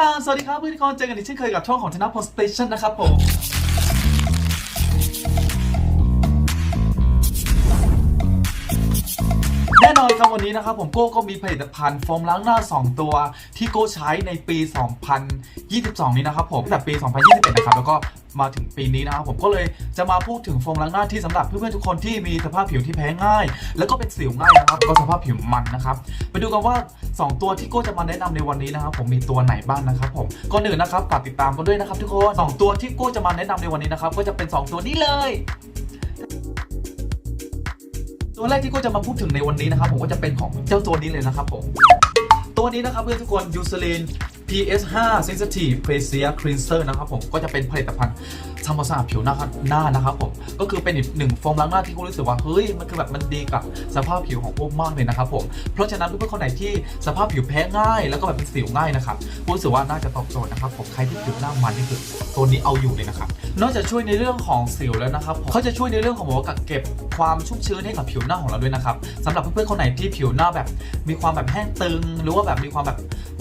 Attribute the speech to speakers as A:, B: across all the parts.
A: ค่ะสวัสดีครับเพื่อนทุกคนเจอกันอีกเช่นเคยกับช่องของธนะพลสเตชันนะครับผม แน่นอนครับวันนี้นะครับผมโก้ก็มีผลิตภัณฑ์โฟมล้างหน้า 2 ตัวที่โก้ใช้ในปี 2022 นี้นะครับผมตั้งแต่ปี 2021 นะครับแล้วก็มาถึงปีนี้นะครับผมก็เลยจะมาพูดถึงโฟมล้างหน้าที่สำหรับเพื่อนๆทุกคนที่มีสภาพผิวที่แพ้ง่าย แล้วก็เป็นสิวง่ายนะครับก็สภาพผิวมันนะครับไปดูกันว่า 2 ตัวที่โก้จะมาแนะนำในวันนี้นะครับผมมีตัวไหนบ้างนะครับผมก่อนอื่นนะครับฝากติดตามกันด้วยนะครับทุกคนสองตัวที่โก้จะมาแนะนำในวันนี้นะครับก็จะเป็นสองตัวนี้เลย ตัวแรกที่ก็จะมาพูดถึงในวันนี้นะครับผมก็จะเป็นของเจ้าตัวนี้เลยนะครับผมตัวนี้นะครับเพื่อนทุกคนยูซลิน PS5 Sensitive Facial Cleanser นะครับผมก็จะเป็นผลิตภัณฑ์ทำความสะอาดผิวหน้าหน้านะครับผมก็คือเป็นอีกหนึ่งโฟมล้างหน้าที่กูรู้สึกว่าเฮ้ยมันคือแบบมันดีกับสภาพผิวของพวกมากเลยนะครับผมเพราะฉะนั้นเพื่อนๆคนไหนที่สภาพผิวแพ้ง่าย แล้วก็แบบเป็นสิวง่ายนะครับกูรู้สึกว่าน่าจะตอบโจทย์นะครับผมใครที่ผิวหน้ามันนี่คือตัวนี้เอาอยู่เลยนะครับนอกจากช่วยในเรื่องของสิวแล้วนะครับผมเขาจะช่วยในเรื่องของบอกว่ากักเก็บความชุ่มชื้นให้กับผิวหน้าของเราด้วยนะครับสำหรับเพื่อนๆคนไหนที่ผิวหน้าแบบ มีความแบบแห้งตึง หรือว่าแบบมีความแบบ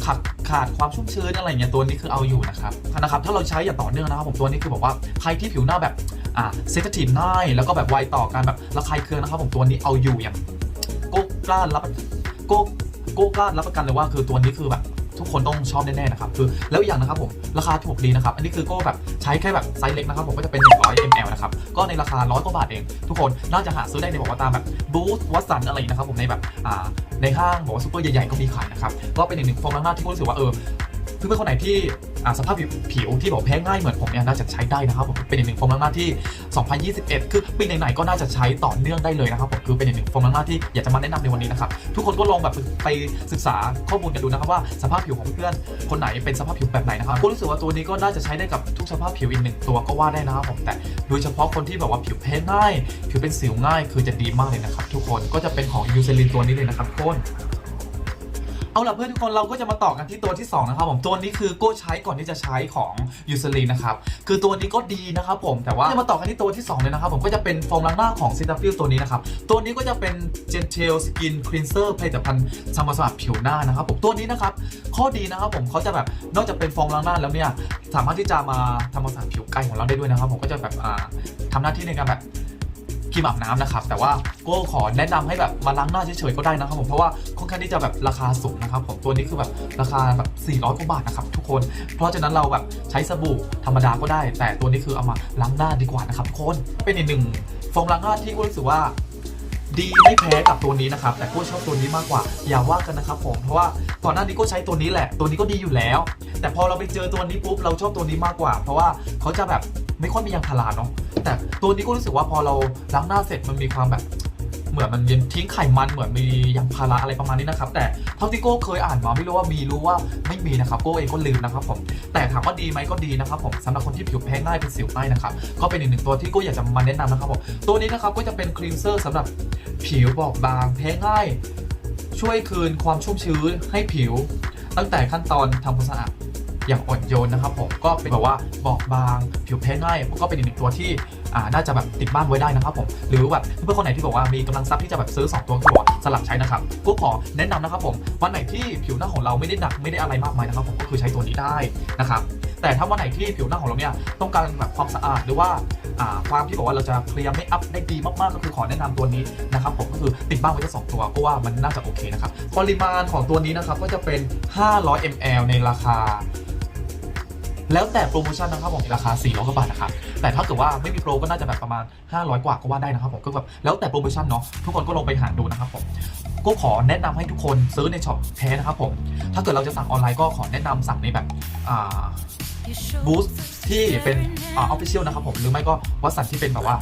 A: ขาดขาดความชุ่มชื้นอะไรเงี้ยตัวนี้คือเอาอยู่นะครับนะครับถ้าเราใช้อย่างต่อเนื่องนะครับผมตัวนี้คือบอกว่าใครที่ผิวหน้าแบบอ่าเซนซิทีฟง่ายแล้วก็แบบไวต่อการแบบระคายเคืองนะครับผมตัวนี้เอาอยู่อย่างโก้กล้ารับโก้โก้กล้ารับประกันเลยว่าคือตัวนี้คือแบบ ทุกคนต้องชอบแน่ๆนะครับคือแล้วอีอย่างนะครับผมราคาถูกดีนะครับอันนี้คือก็แบบใช้แค่แบบไซส์เล็กนะครับผมก็จะเป็น 100 ml นะครับก็ในราคาร้อยกว่าบาทเอง ทุกคนน่าจะหาซื้อได้ในบอกว่าตามแบบบูธวัสันอะไรนะครับผมในแบบในห้างบอกว่าซูเปอร์ใหญ่ๆก็มีขายนะครับก็เป็นอีกหนึ่งโฟมล้างหน้าที่ผมรู้สึกว่าเออ เพื่อนๆคนไหนที่สภาพผิวที่บอกแพ้ง่ายเหมือนผมเนี่ยน่าจะใช้ได้นะครับผมเป็นอีกหนึ่งโฟมล้างหน้าที่ 2021 คือปีไหนๆก็น่าจะใช้ต่อเนื่องได้เลยนะครับผมคือเป็นอีกหนึ่งโฟมล้างหน้าที่อยากจะมาแนะนำในวันนี้นะครับทุกคนก็ลองแบบไปศึกษาข้อมูลกันดูนะครับว่าสภาพผิวของเพื่อนคนไหนเป็นสภาพผิวแบบไหนนะครับก็รู้สึกว่าตัวนี้ก็น่าจะใช้ได้กับทุกสภาพผิวอีกหนึ่งตัวก็ว่าได้นะครับผมแต่โดยเฉพาะคนที่แบบว่าผิวแพ้ง่าย ผิวเป็นสิวง่าย คือจะดีมากเลยนะครับทุกคนก็จะเป็นของยูเซลินตัวนี้เลยนะครับทุกคน เอาล่ะเพื่อนทุกคนเราก็จะมาต่อกันที่ตัวที่ 2 นะครับผมตัวนี้คือโก้ใช้ก่อนที่จะใช้ของยูซลินนะครับคือตัวนี้ก็ดีนะครับผมแต่ว่าจะมาต่อกันที่ตัวที่ 2 เลยนะครับผมก็จะเป็นโฟมล้างหน้าของซิตาฟิลตัวนี้นะครับตัวนี้ก็จะเป็น Gentle Skin Cleanser ผลิตภัณฑ์ทำความสะอาดผิวหน้านะครับผมตัวนี้นะครับข้อดีนะครับผมเขาจะแบบนอกจากเป็นโฟมล้างหน้าแล้วเนี่ยสามารถที่จะมาทำความสะอาดผิวกายของเราได้ด้วยนะครับผมก็จะแบบอ่าทำหน้าที่ในการแบบ รีมอาบน้ำนะครับ แต่ว่าก็ขอแนะนำให้แบบมาล้างหน้าเฉยๆก็ได้นะครับผมเพราะว่าค่อนข้างที่จะแบบราคาสูงนะครับผมตัวนี้คือแบบราคาแบบ400กว่าบาทนะครับทุกคน เพราะฉะนั้นเราแบบใช้สบู่ธรรมดาก็ได้ แต่ตัวนี้คือเอามาล้างหน้าดีกว่านะครับทุกคนเป็นอีกหนึ่งโฟมล้างหน้าที่กูรู้สึกว่าดีไม่แพ้กับตัวนี้นะครับ แต่กูชอบตัวนี้มากกว่า อย่าว่ากันนะครับผมเพราะว่าก่อนหน้านี้ก็ใช้ตัวนี้แหละ ตัวนี้ก็ดีอยู่แล้ว แต่พอเราไปเจอตัวนี้ปุ๊บเราชอบตัวนี้มากกว่า เพราะว่าเขาจะแบบ ไม่ค่อยมียางพาราเนาะแต่ตัวนี้ก็รู้สึกว่าพอเราล้างหน้าเสร็จมันมีความแบบเหมือนมันยังทิ้งไขมันเหมือนมียางพาราอะไรประมาณนี้นะครับแต่เท่าที่โก้เคยอ่านมาไม่รู้ว่ามีรู้ว่าไม่มีนะครับโก้เองก็ลืมนะครับผมแต่ถามว่าดีไหมก็ดีนะครับผมสำหรับคนที่ผิวแพ้ง่ายเป็นสิวง่ายนะครับก็เป็นอีกหนึ่งตัวที่โก้อยากจะมาแนะนำนะครับผมตัวนี้นะครับก็จะเป็นครีมเซอร์สำหรับผิวบอบบางแพ้ง่าย ช่วยคืนความชุ่มชื้นให้ผิว ตั้งแต่ขั้นตอนทำความสะอาด อย่างอ่อนโยนนะครับผมก็เป็นแบบว่าบอบบางผิวแพ้ง่ายก็เป็นอีกหนึ่งตัวที่อ่าน่าจะแบบติดบ้านไว้ได้นะครับผมหรือแบบเพื่อนคนไหนที่บอกว่ามีกำลังทรัพย์ที่จะแบบซื้อ 2 ตัวก็บอกว่าสลับใช้นะครับก็ขอแนะนำนะครับผมวันไหนที่ผิวหน้าของเราไม่ได้หนักไม่ได้อะไรมากมายนะครับผมก็คือใช้ตัวนี้ได้นะครับแต่ถ้าวันไหนที่ผิวหน้าของเราเนี่ยต้องการแบบความสะอาดหรือว่าความที่บอกว่าเราจะเคลียร์ไม่อัพได้ดีมาก ๆ ก็คือขอแนะนำตัวนี้นะครับผมก็คือติดบ้านไว้แค่สองตัวก็ว่ามันน่าจะโอเคนะครับปริมาณของตัวนี้นะครับก็จะเป็น 500 ml ในราคา แล้วแต่โปรโมชั่นนะครับผมราคา 400กว่าบาทนะครับแต่ถ้าเกิดว่าไม่มีโปรก็น่าจะแบบประมาณ 500 กว่าก็ว่าได้นะครับผมก็แบบแล้วแต่โปรโมชั่นเนาะทุกคนก็ลงไปหาดูนะครับผมก็ขอแนะนำให้ทุกคนซื้อในช็อปแท้นะครับผมถ้าเกิดเราจะสั่งออนไลน์ก็ขอแนะนำสั่งในแบบอ่าบูธ ที่เป็นออฟฟิเชียลนะครับผมหรือไม่ก็วัสันที่เป็นแบบว่า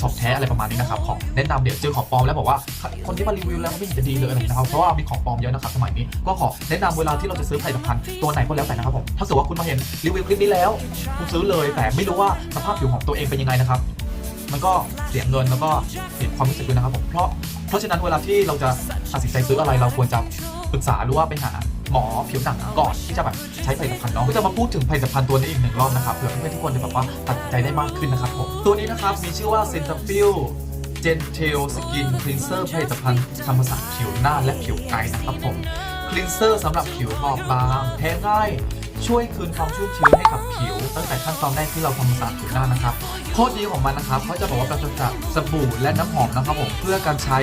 A: ช็อปแท้อะไรประมาณนี้นะครับของแนะนำเดี๋ยวเจอของปลอมแล้วบอกว่าคนที่มารีวิวแล้วไม่เห็นจะดีเลยอะไรนะครับเพราะว่ามีของปลอมเยอะนะครับสมัยนี้ก็ขอแนะนำเวลาที่เราจะซื้อผลิตภัณฑ์ตัวไหนก็แล้วแต่นะครับผมถ้าเกิดว่าคุณมาเห็นรีวิวคลิปนี้แล้ว คุณซื้อเลย แต่ไม่รู้ว่าสภาพผิวของตัวเองเป็นยังไงนะครับมันก็เสียเงินแล้วก็เสียความรู้สึกด้วยนะครับผมเพราะเพราะฉะนั้นเวลาที่เราจะตัดสินใจซื้ออะไรเราควรจะปรึกษาหรือว่าไปหา หมอผิวหนังก่อนที่จะแบบใช้ผลิตภัณฑ์เนาะก็จะมาพูดถึงผลิตภัณฑ์ตัวนี้อีกหนึ่งรอบนะครับเผื่อเพื่อนๆทุกคนจะแบบว่าตัดใจได้มากขึ้นนะครับผมตัวนี้นะครับมีชื่อว่า c e n t a f i l Gentle Skin Cleanser ผลิตภัณฑ์ทำความสะอาดผิวหน้าและผิวไกายนะครับผมคลีนเซอร์สำหรับผิวบอบบางแพ้ง่าย ช่วยคืนความชุ่มชื้นให้กับผิว ตั้งแต่ขั้นตอนแรกที่เราทำความสะอาดผิวหน้านะครับข้อดีของมันนะครับเขาจะบอกว่าปราศจากสบู่และน้ำหอมนะครับผมเพื่อการใช้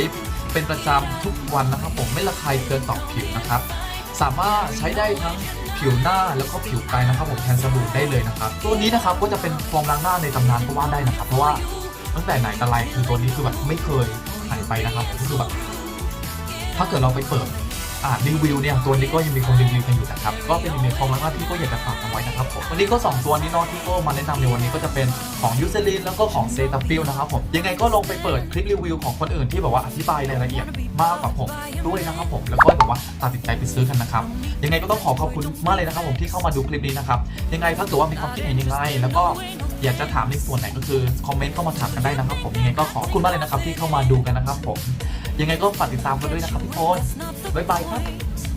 A: เป็นประจำทุกวันนะครับผมไม่ระคายเคืองต่อผิวนะครับ สามารถใช้ได้ทั้งผิวหน้าแล้วก็ผิวกายนะครับผมแทนสบู่ได้เลยนะครับ ตัวนี้นะครับก็จะเป็นฟองล้างหน้าในตำนานก็ว่าได้นะครับ เพราะว่าตั้งแต่ไหนแต่ไรคือตัวนี้คือแบบไม่เคยหายไปนะครับผมก็คือแบบถ้าเกิดเราไปเปิด รีวิวเนี่ยตัวนี้ก็ยังมีคนรีวิวกันอยู่นะครับก็เป็นอีกหนึ่งฟองล้างหน้าที่ก็อยากจะฝากเอาไว้นะครับผมวันนี้ก็สองตัวนี้เนาะที่ก็มาแนะนำในวันนี้ก็จะเป็นของยูเซลินแล้วก็ของเซตาฟิลนะครับผมยังไงก็ลงไปเปิดคลิปรีวิวของคนอื่นที่แบบว่าอธิบายรายละเอียดมากกว่าผมด้วยนะครับผมแล้วก็แบบว่าตัดสินใจไปซื้อกันนะครับยังไงก็ต้องขอขอบคุณมากเลยนะครับผมที่เข้ามาดูคลิปนี้นะครับยังไงถ้าเกิดว่ามีความคิดเห็นยังไงแล้วก็อยากจะถามในส่วนไหนก็คือคอมเมนต์เข้ามาถามกันได้นะครับผมยังไงก็ขอบคุณมากเลยนะครับที่เข้ามาดูกันนะครับผม ยังไงก็ฝากติดตามกันด้วยนะครับทุกคนบ๊ายบายครับ